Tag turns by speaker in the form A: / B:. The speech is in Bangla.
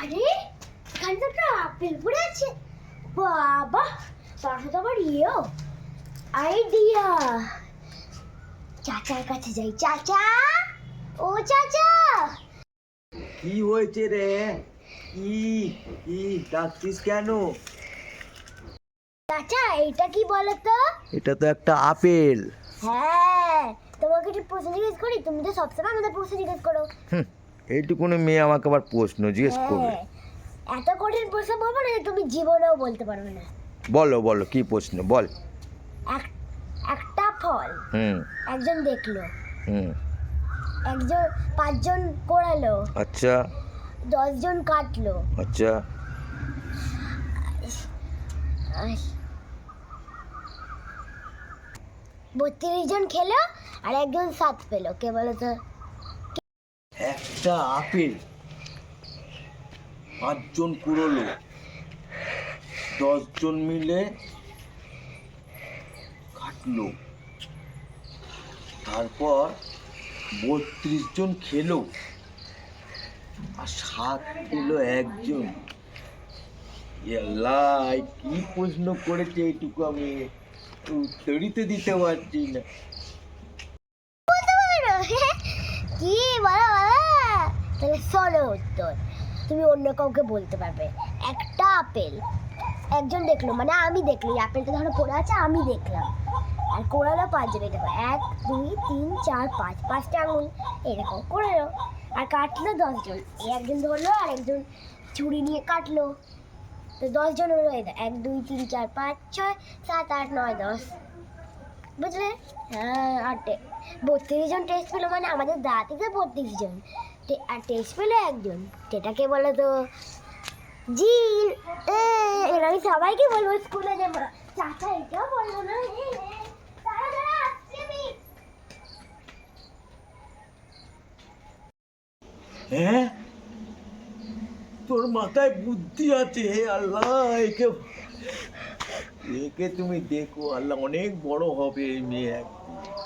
A: আরে এখানে তো আপেল পড়ে আছে বাবা পাশে তো আবার ইয়েও আইডিয়া চাচার কাছে যাই চাচা ও চাচা
B: কি হয়েছে রে কি কি ডাকছিস কেন
A: চাচা এটা কি বলো তো
B: এটা তো একটা আপেল
A: হ্যাঁ তোমাকে একটু প্রশ্ন জিজ্ঞেস করি তুমি তো সবসময় আমাদের প্রশ্ন জিজ্ঞেস করো
B: এইটুকুনি মেয়ে আমাকে আবার প্রশ্ন জিজ্ঞেস হ্যাঁ। করবে
A: এত কঠিন প্রশ্ন বলবো না তুমি জীবনেও বলতে পারবে না
B: বলো বলো কি প্রশ্ন বল
A: একটা ফল হুম একজন দেখলো হুম একজন পাঁচজন কোড়ালো আচ্ছা দশজন কাটলো আচ্ছা বত্রিশ জন খেলো আর একজন সাত পেলো কে বলো তো
B: একটা আপেল পাঁচজন কুড়োলো দশজন মিলে কাটলো তারপর বত্রিশ জন খেলো আর সাত খেলো একজন এলাই কি প্রশ্ন করেছে এইটুকু আমি উত্তরই দিতে পারছি না
A: কি তাহলে সলো উত্তর তুমি অন্য কাউকে বলতে পারবে একটা আপেল একজন দেখলো মানে আমি দেখলি আপেলটা ধরো পড়ে আছে আমি দেখলাম আর কোড়ালো পাঁচ জনে দেখো এক দুই তিন চার পাঁচ পাঁচটা আঙুল এরকম কোড়ালো আর কাটলো দশজন একজন ধরলো আর একজন ছুরি নিয়ে কাটলো তো দশজন হলো এটা এক দুই তিন চার পাঁচ ছয় সাত আট নয় দশ বুঝলে হ্যাঁ আটে বত্রিশ জন টেস্ট পেলো মানে আমাদের দাঁতিতে বত্রিশ জন আর টেস্ট পেল একজন বলো তো জিল আমি সবাইকে বলবো স্কুলে যে চাচা এটাও না
B: হ্যাঁ তোর মাথায় বুদ্ধি আছে আল্লাহ একে একে তুমি দেখো আল্লাহ অনেক বড় হবে এই মেয়ে একদিন